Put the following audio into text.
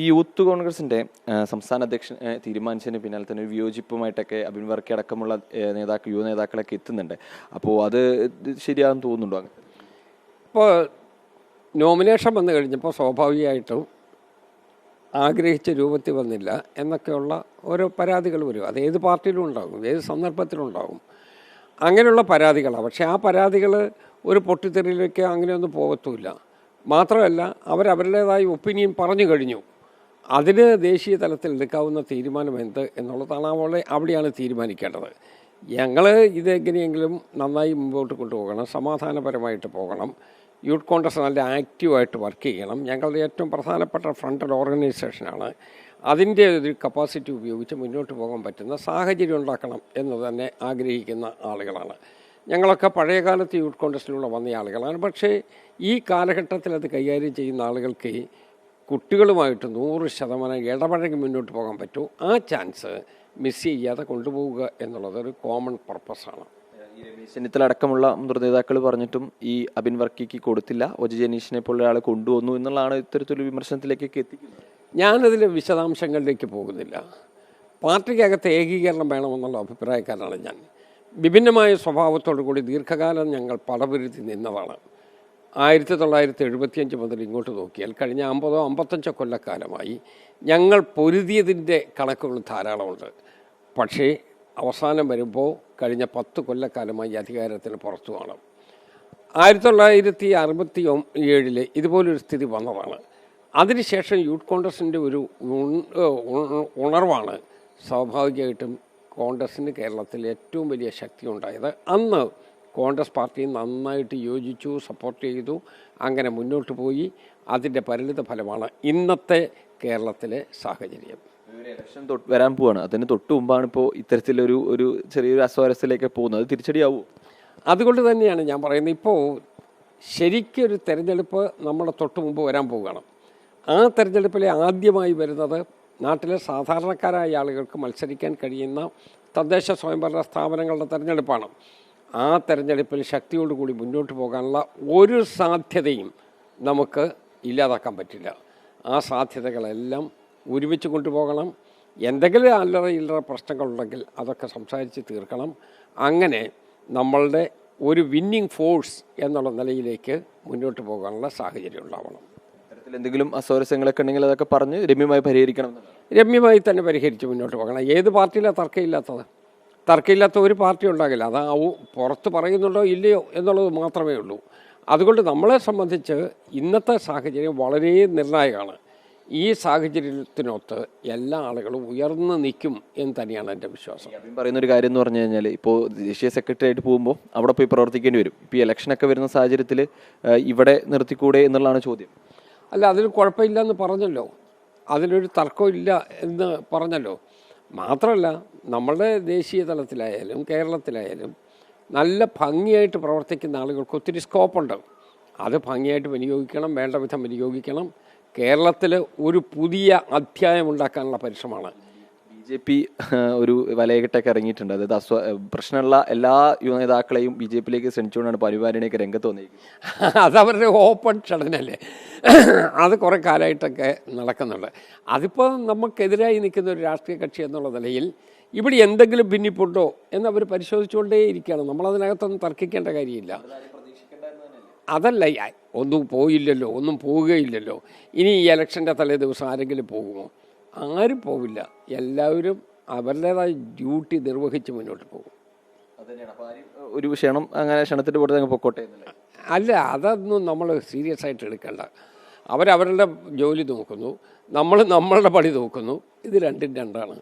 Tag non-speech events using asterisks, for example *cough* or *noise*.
ഈ യൂത്ത് കോൺഗ്രസിന്റെ സംസ്ഥാന അധ്യക്ഷൻ തീരുമാനിച്ചതിന് പിന്നാലെ തന്നെ ഒരു വിയോജിപ്പുമായിട്ടൊക്കെ അബിൻ അടക്കമുള്ള നേതാക്കൾ യുവ നേതാക്കളൊക്കെ എത്തുന്നുണ്ട്. അപ്പോൾ അത് ശരിയാണെന്ന് തോന്നുന്നുണ്ടോ ഇപ്പോൾ നോമിനേഷൻ വന്നു കഴിഞ്ഞപ്പോൾ സ്വാഭാവികമായിട്ടും ആഗ്രഹിച്ച രൂപത്തിൽ വന്നില്ല എന്നൊക്കെയുള്ള ഓരോ പരാതികൾ വരും. അത് ഏത് പാർട്ടിയിലും ഉണ്ടാകും ഏത് സന്ദർഭത്തിലും ഉണ്ടാകും. അങ്ങനെയുള്ള പരാതികളാണ് പക്ഷേ ആ പരാതികൾ ഒരു പൊട്ടിത്തെറിയിലേക്ക് അങ്ങനെയൊന്നും പോകത്തുമില്ല. മാത്രമല്ല അവരവരുടേതായ ഒപ്പീനിയൻ പറഞ്ഞു കഴിഞ്ഞു. അതിന് ദേശീയ തലത്തിൽ എടുക്കാവുന്ന തീരുമാനം എന്ത് എന്നുള്ളതാണ് അവളെ അവിടെയാണ് തീരുമാനിക്കേണ്ടത്. ഞങ്ങൾ ഇതെങ്ങനെയെങ്കിലും നന്നായി മുമ്പോട്ട് കൊണ്ടുപോകണം സമാധാനപരമായിട്ട് പോകണം. യൂത്ത് കോൺഗ്രസ് നല്ല ആക്റ്റീവായിട്ട് വർക്ക് ചെയ്യണം. ഞങ്ങളുടെ ഏറ്റവും പ്രധാനപ്പെട്ട ഫ്രണ്ടൽ ഓർഗനൈസേഷനാണ് അതിന്റെ ഒരു കപ്പാസിറ്റി ഉപയോഗിച്ച് മുന്നോട്ട് പോകാൻ പറ്റുന്ന സാഹചര്യം ഉണ്ടാക്കണം എന്ന് തന്നെ ആഗ്രഹിക്കുന്ന ആളുകളാണ്. ഞങ്ങളൊക്കെ പഴയകാലത്ത് യൂത്ത് കോൺഗ്രസിലൂടെ വന്ന ആളുകളാണ്. പക്ഷേ ഈ കാലഘട്ടത്തിൽ അത് കൈകാര്യം ചെയ്യുന്ന ആളുകൾക്ക് കുട്ടികളുമായിട്ട് നൂറ് ശതമാനം ഇടപഴകി മുന്നോട്ട് പോകാൻ പറ്റൂ. ആ ചാൻസ് മിസ് ചെയ്യാതെ കൊണ്ടുപോവുക എന്നുള്ളത് ഒരു കോമൺ പർപ്പസാണ്. ചെന്നിത്തല അടക്കമുള്ള നേതാക്കൾ പറഞ്ഞിട്ടും ഈ അബിൻ വർക്കിക്ക് കൊടുത്തില്ല. ഒജി ജനീഷിനെ പോലെ ഒരാളെ കൊണ്ടുവന്നു എന്നുള്ളതാണ് ഇത്തരത്തിലൊരു വിമർശനത്തിലേക്കൊക്കെ എത്തിക്കുന്നത്. ഞാനതിൽ വിശദാംശങ്ങളിലേക്ക് പോകുന്നില്ല. പാർട്ടിക്കകത്ത് ഏകീകരണം വേണമെന്നുള്ള അഭിപ്രായക്കാരനാണ് ഞാൻ. വിഭിന്നമായ സ്വഭാവത്തോടു കൂടി ദീർഘകാലം ഞങ്ങൾ പടപുരുത്തി നിന്നതാണ്. ആയിരത്തി തൊള്ളായിരത്തി എഴുപത്തിയഞ്ച് മുതൽ ഇങ്ങോട്ട് നോക്കിയാൽ കഴിഞ്ഞ അമ്പതോ അമ്പത്തഞ്ചോ കൊല്ലക്കാലമായി ഞങ്ങൾ പൊരുതിയതിന്റെ കണക്കുകൾ ധാരാളമുണ്ട്. പക്ഷേ അവസാനം വരുമ്പോൾ കഴിഞ്ഞ പത്ത് കൊല്ലക്കാലമായി അധികാരത്തിന് പുറത്തുമാണ് ആയിരത്തി തൊള്ളായിരത്തി അറുപത്തി ഏഴിൽ ഇതുപോലൊരു സ്ഥിതി വന്നതാണ്. അതിനുശേഷം യൂത്ത് കോൺഗ്രസിന്റെ ഒരു ഉണർവാണ് സ്വാഭാവികമായിട്ടും കോൺഗ്രസ്സിന് കേരളത്തിൽ ഏറ്റവും വലിയ ശക്തി ഉണ്ടായത് അന്ന് കോൺഗ്രസ് പാർട്ടി നന്നായിട്ട് യോജിച്ചു സപ്പോർട്ട് ചെയ്തു അങ്ങനെ മുന്നോട്ട് പോയി. അതിന്റെ പരിണിത ഫലമാണ് ഇന്നത്തെ കേരളത്തിലെ സാഹചര്യം. ഇലക്ഷൻ തൊട്ട് വരാൻ പോവാണ്. അതിന് തൊട്ട് മുമ്പാണ് ഇപ്പോൾ ഇത്തരത്തിലൊരു ഒരു ചെറിയൊരു അസ്വാരസ്യത്തിലേക്ക് പോകുന്നത്. അത് തിരിച്ചടിയാവോ. അതുകൊണ്ട് തന്നെയാണ് ഞാൻ പറയുന്നത് ഇപ്പോൾ ശരിക്കൊരു തെരഞ്ഞെടുപ്പ് നമ്മുടെ തൊട്ട് മുമ്പ് വരാൻ പോവുകയാണ്. ആ തെരഞ്ഞെടുപ്പിലെ ആദ്യമായി വരുന്നത് നാട്ടിലെ സാധാരണക്കാരായ ആളുകൾക്ക് മത്സരിക്കാൻ കഴിയുന്ന തദ്ദേശ സ്വയംഭരണ സ്ഥാപനങ്ങളുടെ തെരഞ്ഞെടുപ്പാണ്. ആ തെരഞ്ഞെടുപ്പിൽ ശക്തിയോടുകൂടി മുന്നോട്ട് പോകാനുള്ള ഒരു സാധ്യതയും നമുക്ക് ഇല്ലാതാക്കാൻ പറ്റില്ല. ആ സാധ്യതകളെല്ലാം ഒരുമിച്ച് കൊണ്ടുപോകണം. എന്തെങ്കിലും അല്ലറ ഇല്ലറ പ്രശ്നങ്ങളുണ്ടെങ്കിൽ അതൊക്കെ സംസാരിച്ച് തീർക്കണം. അങ്ങനെ നമ്മളുടെ ഒരു വിന്നിങ് ഫോഴ്സ് എന്നുള്ള നിലയിലേക്ക് മുന്നോട്ട് പോകാനുള്ള സാഹചര്യം ഉണ്ടാവണം. ഇത്തരത്തിൽ എന്തെങ്കിലും അസ്വാരസ്യങ്ങളൊക്കെ ഉണ്ടെങ്കിൽ അതൊക്കെ പറഞ്ഞ് രമ്യമായി പരിഹരിക്കണം. രമ്യമായി തന്നെ പരിഹരിച്ച് മുന്നോട്ട് പോകണം. ഏത് പാർട്ടിയിലാണ് തർക്കമില്ലാത്തത്? തർക്കമില്ലാത്ത ഒരു പാർട്ടി ഉണ്ടാകില്ല. അത് ആ പുറത്ത് പറയുന്നുണ്ടോ ഇല്ലയോ എന്നുള്ളത് മാത്രമേ ഉള്ളൂ. അതുകൊണ്ട് നമ്മളെ സംബന്ധിച്ച് ഇന്നത്തെ സാഹചര്യം വളരെ നിർണായകമാണ്. ഈ സാഹചര്യത്തിനൊത്ത് എല്ലാ ആളുകളും ഉയർന്നു നിൽക്കും എന്ന് തന്നെയാണ് എന്റെ വിശ്വാസം. പറയുന്ന ഒരു കാര്യം എന്ന് പറഞ്ഞു കഴിഞ്ഞാൽ ഇപ്പോൾ ദേശീയ സെക്രട്ടറി ആയിട്ട് പോകുമ്പോൾ അവിടെ പോയി പ്രവർത്തിക്കേണ്ടി വരും. ഇപ്പോൾ ഈ ഇലക്ഷനൊക്കെ വരുന്ന സാഹചര്യത്തിൽ ഇവിടെ നിർത്തിക്കൂടെ എന്നുള്ളതാണ് ചോദ്യം. അല്ല അതിന് കുഴപ്പമില്ലെന്ന് പറഞ്ഞല്ലോ. അതിലൊരു തർക്കമില്ല എന്ന് പറഞ്ഞല്ലോ. മാത്രമല്ല നമ്മളുടെ ദേശീയ തലത്തിലായാലും കേരളത്തിലായാലും നല്ല ഭംഗിയായിട്ട് പ്രവർത്തിക്കുന്ന ആളുകൾക്ക് ഒത്തിരി സ്കോപ്പുണ്ട്. അത് ഭംഗിയായിട്ട് വിനിയോഗിക്കണം വേണ്ട വിധം വിനിയോഗിക്കണം. കേരളത്തിൽ ഒരു പുതിയ അധ്യായം ഉണ്ടാക്കാനുള്ള പരിശ്രമമാണ്. ബി ജെ പി ഒരു വലയകെട്ടൊക്കെ ഇറങ്ങിയിട്ടുണ്ട്. അതായത് അസ്വ പ്രശ്നമുള്ള എല്ലാ യുവ നേതാക്കളെയും ബി ജെ പിയിലേക്ക് ശ്രമിച്ചുകൊണ്ടാണ് പരിപാടിയുടെയൊക്കെ രംഗത്ത് വന്നിരിക്കുന്നത്. *laughs* അതവരുടെ ഓപ്പൺ ഷടനല്ലേ അത് കുറേ കാലമായിട്ടൊക്കെ നടക്കുന്നുണ്ട്. അതിപ്പോൾ നമുക്കെതിരായി നിൽക്കുന്ന ഒരു രാഷ്ട്രീയ കക്ഷി എന്നുള്ള നിലയിൽ ഇവിടെ എന്തെങ്കിലും ഭിന്നിപ്പുണ്ടോ എന്ന് അവർ പരിശോധിച്ചുകൊണ്ടേ ഇരിക്കുകയാണ്. നമ്മളതിനകത്തൊന്നും തർക്കിക്കേണ്ട കാര്യമില്ല. അതല്ല ഒന്നും പോയില്ലല്ലോ ഒന്നും പോവുകയില്ലല്ലോ. ഇനി ഈ ഇലക്ഷന്റെ തലേ ദിവസം ആരെങ്കിലും പോകുമോ? ആരും പോവില്ല. എല്ലാവരും അവരുടേതായ ഡ്യൂട്ടി നിർവഹിച്ച് മുന്നോട്ട് പോകും. ഒരു ക്ഷണം അങ്ങനെ ക്ഷണത്തിന്റെ പുറത്ത് പൊക്കോട്ടെ. എന്നല്ലേ അല്ല അതൊന്നും നമ്മൾ സീരിയസ് ആയിട്ട് എടുക്കണ്ട. അവരവരുടെ ജോലി നോക്കുന്നു. നമ്മൾ നമ്മളുടെ പണി നോക്കുന്നു. ഇത് രണ്ടും രണ്ടാണ്.